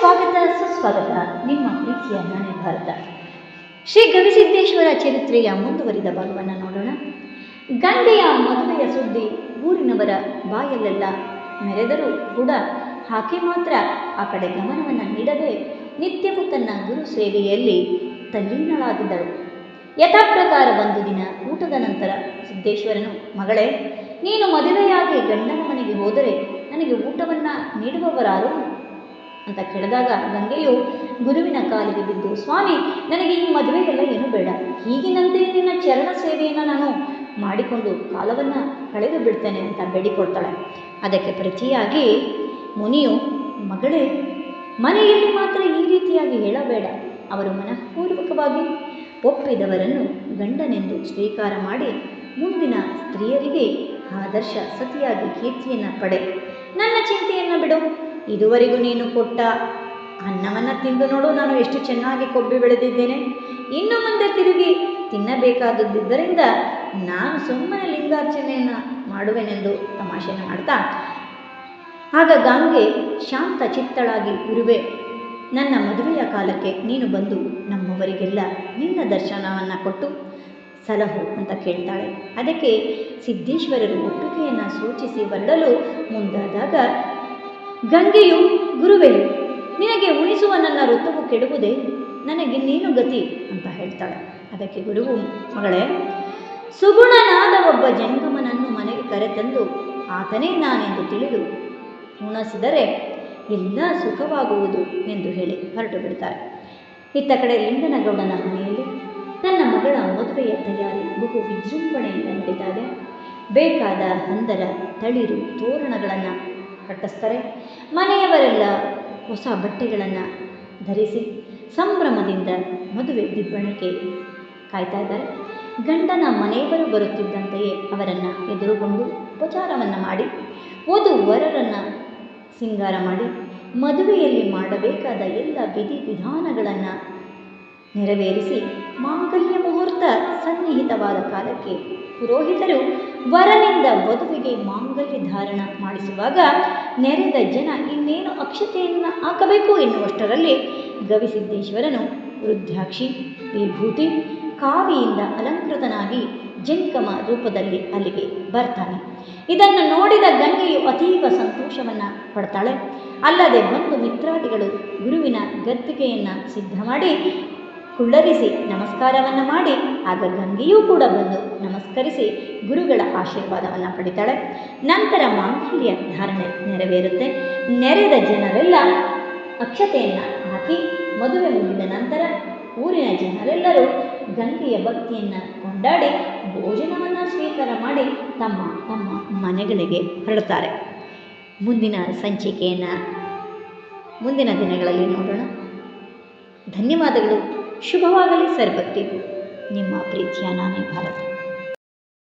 ಸ್ವಾಗತ ಸುಸ್ವಾಗತ. ನಿಮ್ಮ ಪ್ರೀತಿಯ ನಾನೇ ಭಾರತ. ಶ್ರೀ ಗವಿಸಿದ್ದೇಶ್ವರ ಚರಿತ್ರೆಯ ಮುಂದುವರಿದ ಭಾಗವನ್ನು ನೋಡೋಣ. ಗಂಗೆಯ ಮದುವೆಯ ಸುದ್ದಿ ಊರಿನವರ ಬಾಯಲ್ಲೆಲ್ಲ ಮೆರೆದರೂ ಕೂಡ ಹಾಕಿ ಮಾತ್ರ ಆ ಕಡೆ ಗಮನವನ್ನು ನೀಡದೆ ನಿತ್ಯವೂ ತನ್ನ ಗುರು ಸೇವೆಯಲ್ಲಿ ತಲ್ಲೀನಳಾಗಿದ್ದಳು. ಯಥಾಪ್ರಕಾರ ಒಂದು ದಿನ ಊಟದ ನಂತರ ಸಿದ್ದೇಶ್ವರನು, ಮಗಳೇ, ನೀನು ಮದುವೆಯಾಗಿ ಗಂಡನ ಮನೆಗೆ ಹೋದರೆ ನನಗೆ ಊಟವನ್ನು ನೀಡುವವರಾರು ಅಂತ ಕೇಳಿದಾಗ ಗಂಗೆಯು ಗುರುವಿನ ಕಾಲಿಗೆ ಬಿದ್ದು, ಸ್ವಾಮಿ, ನನಗೆ ಈ ಮದುವೆಗೆಲ್ಲ ಏನು ಬೇಡ. ಈಗಿನಂತೆ ನಿನ್ನ ಚರಣ ಸೇವೆಯನ್ನು ನಾನು ಮಾಡಿಕೊಂಡು ಕಾಲವನ್ನು ಕಳೆದು ಬಿಡ್ತೇನೆ ಅಂತ ಬೇಡಿಕೊಳ್ತಾಳೆ. ಅದಕ್ಕೆ ಪ್ರತಿಯಾಗಿ ಮುನಿಯು, ಮಗಳೇ, ಮನೆಯಲ್ಲಿ ಮಾತ್ರ ಈ ರೀತಿಯಾಗಿ ಹೇಳಬೇಡ. ಅವರು ಮನಃಪೂರ್ವಕವಾಗಿ ಒಪ್ಪಿದವರನ್ನು ಗಂಡನೆಂದು ಸ್ವೀಕಾರ ಮಾಡಿ ಮುಂದಿನ ಸ್ತ್ರೀಯರಿಗೆ ಆದರ್ಶ ಸತಿಯಾಗಿ ಕೀರ್ತಿಯನ್ನು ಪಡೆ. ನನ್ನ ಚಿಂತೆಯನ್ನು ಬಿಡು. ಇದುವರೆಗೂ ನೀನು ಕೊಟ್ಟ ಅನ್ನವನ್ನು ತಿಂದು ನೋಡು, ನಾನು ಎಷ್ಟು ಚೆನ್ನಾಗಿ ಕೊಬ್ಬಿ ಬೆಳೆದಿದ್ದೇನೆ. ಇನ್ನು ಮುಂದೆ ತಿರುಗಿ ತಿನ್ನಬೇಕಾದದ್ದರಿಂದ ನಾನು ಸುಮ್ಮನೆ ಲಿಂಗಾರ್ಚನೆಯನ್ನು ಮಾಡುವೆನೆಂದು ತಮಾಷೆಯನ್ನು ಮಾಡ್ತಾ, ಆಗ ಗಾಂಗೆ ಶಾಂತ ಚಿತ್ತಳಾಗಿ ಇರುವೆ ನನ್ನ ಮದುವೆಯ ಕಾಲಕ್ಕೆ ನೀನು ಬಂದು ನಮ್ಮವರಿಗೆಲ್ಲ ನಿನ್ನ ದರ್ಶನವನ್ನು ಕೊಟ್ಟು ಸಲಹು ಅಂತ ಕೇಳ್ತಾಳೆ. ಅದಕ್ಕೆ ಸಿದ್ದೇಶ್ವರರು ಒಪ್ಪಿಗೆಯನ್ನು ಸೂಚಿಸಿ ಹೊರಡಲು ಮುಂದಾದಾಗ ಗಂಗೆಯು, ಗುರುವೇ, ನಿನಗೆ ಉಣಿಸುವ ನನ್ನ ಋತುವು ಕೆಡುವುದೇ? ನನಗಿನ್ನೇನು ಗತಿ ಅಂತ ಹೇಳ್ತಾಳೆ. ಅದಕ್ಕೆ ಗುರುವು, ಮಗಳೇ ಸುಗುಣನಾದ ಒಬ್ಬ ಜಂಗಮನನ್ನು ಮನೆಗೆ ಕರೆತಂದು ಆತನೇ ನಾನೆಂದು ತಿಳಿದು ಉಣಸಿದರೆ ಎಲ್ಲ ಸುಖವಾಗುವುದು ಎಂದು ಹೇಳಿ ಹೊರಟು ಬಿಡ್ತಾರೆ ಇತ್ತ ಕಡೆ ಲಿಂಗನಗೌಡನ ಮನೆಯಲ್ಲಿ ತನ್ನ ಮಗಳ ಮದುವೆಯ ತಯಾರಿ ಬಹು ವಿಜೃಂಭಣೆಯಿಂದ ನಡೀತಾ ಇದೆ. ಬೇಕಾದ ಹಂದರ ತಳಿರು, ತೋರಣಗಳನ್ನು ಕಟ್ಟಿಸ್ತಾರೆ. ಮನೆಯವರೆಲ್ಲ ಹೊಸ ಬಟ್ಟೆಗಳನ್ನು ಧರಿಸಿ ಸಂಭ್ರಮದಿಂದ ಮದುವೆ ದಿಬ್ಬಣಕ್ಕೆ ಕಾಯ್ತಾ ಇದ್ದಾರೆ. ಗಂಡನ ಮನೆಯವರು ಬರುತ್ತಿದ್ದಂತೆಯೇ ಅವರನ್ನು ಎದುರುಗೊಂಡು ಉಪಚಾರವನ್ನು ಮಾಡಿ ವಧು ವರರನ್ನು ಸಿಂಗಾರ ಮಾಡಿ, ಮದುವೆಯಲ್ಲಿ ಮಾಡಬೇಕಾದ ಎಲ್ಲ ವಿಧಿ ವಿಧಾನಗಳನ್ನು ನೆರವೇರಿಸಿ ಮಾಂಗಲ್ಯ ಸನ್ನಿಹಿತವಾದ ಕಾಲಕ್ಕೆ ಪುರೋಹಿತರು ವರನಿಂದ ವಧುವಿಗೆ ಮಾಂಗಲ್ಯ ಧಾರಣ ಮಾಡಿಸುವಾಗ ನೆರೆದ ಜನ ಇನ್ನೇನು ಅಕ್ಷತೆಯನ್ನು ಹಾಕಬೇಕು ಎನ್ನುವಷ್ಟರಲ್ಲಿ ಗವಿಸಿದ್ದೇಶ್ವರನು ರುದ್ರಾಕ್ಷಿ ವಿಭೂತಿ, ಕಾವಿಯಿಂದ ಅಲಂಕೃತನಾಗಿ ಜಂಕಮ ರೂಪದಲ್ಲಿ ಅಲ್ಲಿಗೆ ಬರ್ತಾನೆ. ಇದನ್ನು ನೋಡಿದ ಗಂಗೆಯು ಅತೀವ ಸಂತೋಷವನ್ನು ಪಡ್ತಾಳೆ. ಅಲ್ಲದೆ ಬಂಧು ಮಿತ್ರಾದಿಗಳು ಗುರುವಿನ ಗದ್ದಿಗೆಯನ್ನು ಸಿದ್ಧ ಮಾಡಿ ಕುಳ್ಳರಿಸಿ ನಮಸ್ಕಾರವನ್ನು ಮಾಡಿ ಆಗ ಗಂಗೆಯೂ ಕೂಡ ಬಂದು ನಮಸ್ಕರಿಸಿ ಗುರುಗಳ ಆಶೀರ್ವಾದವನ್ನು ಪಡಿತಾಳೆ. ನಂತರ ಮಾಂಗಲ್ಯ ಧಾರಣೆ ನೆರವೇರುತ್ತೆ. ನೆರೆದ ಜನರೆಲ್ಲ ಅಕ್ಷತೆಯನ್ನು ಹಾಕಿ ಮದುವೆ ಮುಗಿದ ನಂತರ ಊರಿನ ಜನರೆಲ್ಲರೂ ಗಂಗೆಯ ಭಕ್ತಿಯನ್ನು ಕೊಂಡಾಡಿ ಭೋಜನವನ್ನು ಸ್ವೀಕಾರ ಮಾಡಿ ತಮ್ಮ ತಮ್ಮ ಮನೆಗಳಿಗೆ ಹೊರಡ್ತಾರೆ. ಮುಂದಿನ ಸಂಚಿಕೆಯನ್ನು ಮುಂದಿನ ದಿನಗಳಲ್ಲಿ ನೋಡೋಣ. ಧನ್ಯವಾದಗಳು. ಶುಭವಾಗಲಿ ಸರ್ವತ್ತಿಗೂ ನಿಮ್ಮ ಪ್ರೀತಿಯ ನಾನೇ ಭಾರತ.